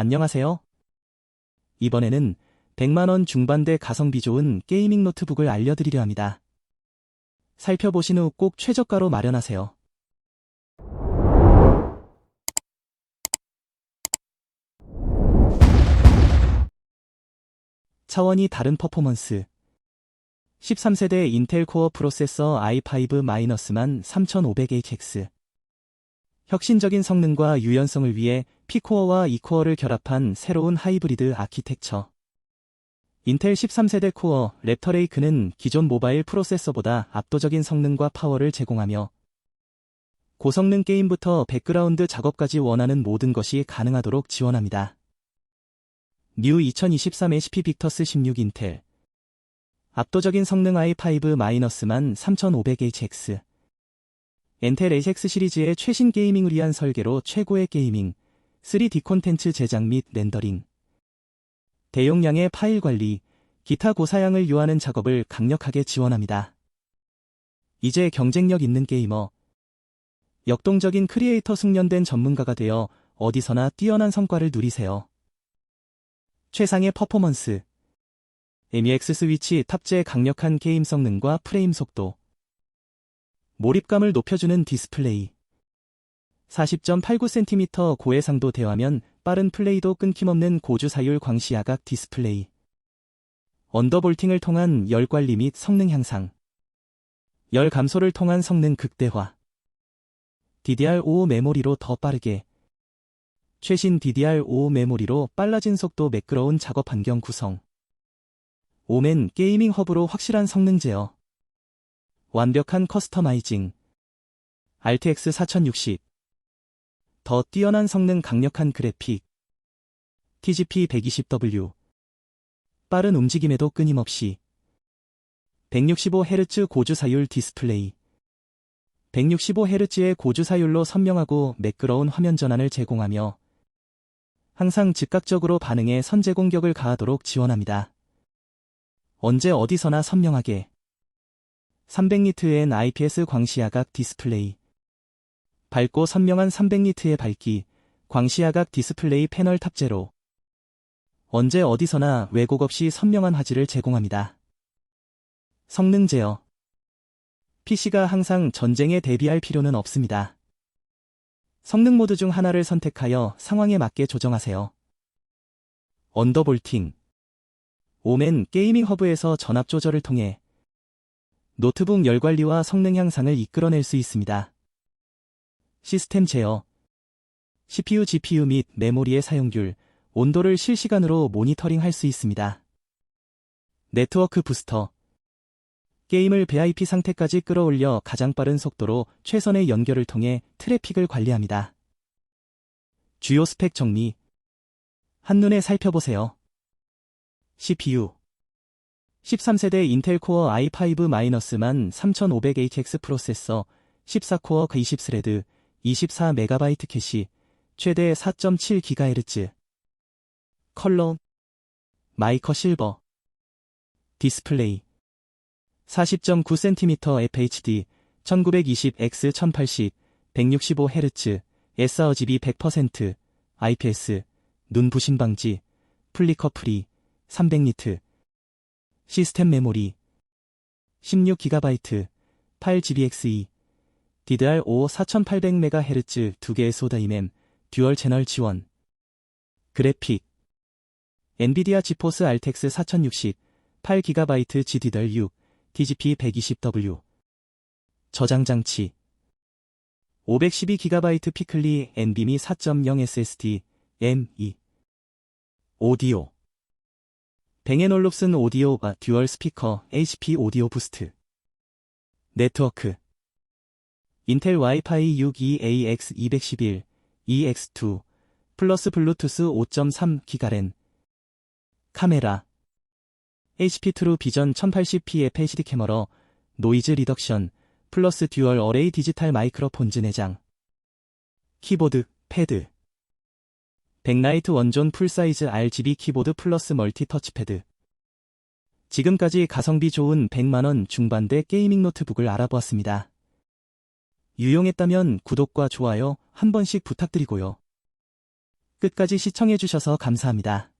안녕하세요. 이번에는 100만원 중반대 가성비 좋은 게이밍 노트북을 알려드리려 합니다. 살펴보신 후 꼭 최저가로 마련하세요. 차원이 다른 퍼포먼스 13세대 인텔 코어 프로세서 i5-만 3500HX 혁신적인 성능과 유연성을 위해 P코어와 E코어를 결합한 새로운 하이브리드 아키텍처. 인텔 13세대 코어 랩터 레이크는 기존 모바일 프로세서보다 압도적인 성능과 파워를 제공하며 고성능 게임부터 백그라운드 작업까지 원하는 모든 것이 가능하도록 지원합니다. 뉴 2023 HP 빅터스 16 인텔 압도적인 성능 i5-만 3500HX 엔텔 HX 시리즈의 최신 게이밍을 위한 설계로 최고의 게이밍, 3D 콘텐츠 제작 및 렌더링, 대용량의 파일 관리, 기타 고사양을 요하는 작업을 강력하게 지원합니다. 이제 경쟁력 있는 게이머, 역동적인 크리에이터 숙련된 전문가가 되어 어디서나 뛰어난 성과를 누리세요. 최상의 퍼포먼스, MEX 스위치 탑재 강력한 게임 성능과 프레임 속도, 몰입감을 높여주는 디스플레이. 40.89cm 고해상도 대화면 빠른 플레이도 끊김없는 고주사율 광시야각 디스플레이. 언더볼팅을 통한 열 관리 및 성능 향상. 열 감소를 통한 성능 극대화. DDR5 메모리로 더 빠르게. 최신 DDR5 메모리로 빨라진 속도 매끄러운 작업 환경 구성. 오멘 게이밍 허브로 확실한 성능 제어. 완벽한 커스터마이징. RTX 4060. 더 뛰어난 성능 강력한 그래픽. TGP 120W. 빠른 움직임에도 끊임없이. 165Hz 고주사율 디스플레이. 165Hz의 고주사율로 선명하고 매끄러운 화면 전환을 제공하며 항상 즉각적으로 반응에 선제 공격을 가하도록 지원합니다. 언제 어디서나 선명하게 300니트엔 IPS 광시야각 디스플레이 밝고 선명한 300니트의 밝기, 광시야각 디스플레이 패널 탑재로 언제 어디서나 왜곡 없이 선명한 화질을 제공합니다. 성능 제어 PC가 항상 전쟁에 대비할 필요는 없습니다. 성능 모드 중 하나를 선택하여 상황에 맞게 조정하세요. 언더볼팅 오멘 게이밍 허브에서 전압 조절을 통해 노트북 열 관리와 성능 향상을 이끌어낼 수 있습니다. 시스템 제어 CPU, GPU 및 메모리의 사용률, 온도를 실시간으로 모니터링 할 수 있습니다. 네트워크 부스터 게임을 VIP 상태까지 끌어올려 가장 빠른 속도로 최선의 연결을 통해 트래픽을 관리합니다. 주요 스펙 정리 한눈에 살펴보세요. CPU 13세대 인텔 코어 i5-만 3500HX 프로세서 14코어 20스레드 24MB 캐시 최대 4.7GHz 컬러 마이커 실버. 디스플레이 40.9cm FHD 1920x 1080 165Hz sRGB 100% IPS 눈 부심 방지 플리커 프리 300니트 시스템 메모리. 16GB 8GBXE DDR5 4800MHz 2개의 소다이멤 듀얼 채널 지원. 그래픽. 엔비디아 지포스 RTX 4060 8GB GDDR6 DGP 120W 저장 장치. 512GB 피클리 NVMe 4.0 SSD M2 오디오 뱅앤올룹슨 오디오가 듀얼 스피커 HP 오디오 부스트. 네트워크. 인텔 와이파이 62AX 211 EX2 플러스 블루투스 5.3 기가렌 카메라. HP 트루 비전 1080p FHD 캐머러 노이즈 리덕션 플러스 듀얼 어레이 디지털 마이크로폰즈 내장. 키보드 패드 백라이트 원존 풀사이즈 RGB 키보드 플러스 멀티 터치패드. 지금까지 가성비 좋은 100만원 중반대 게이밍 노트북을 알아보았습니다. 유용했다면 구독과 좋아요 한 번씩 부탁드리고요. 끝까지 시청해주셔서 감사합니다.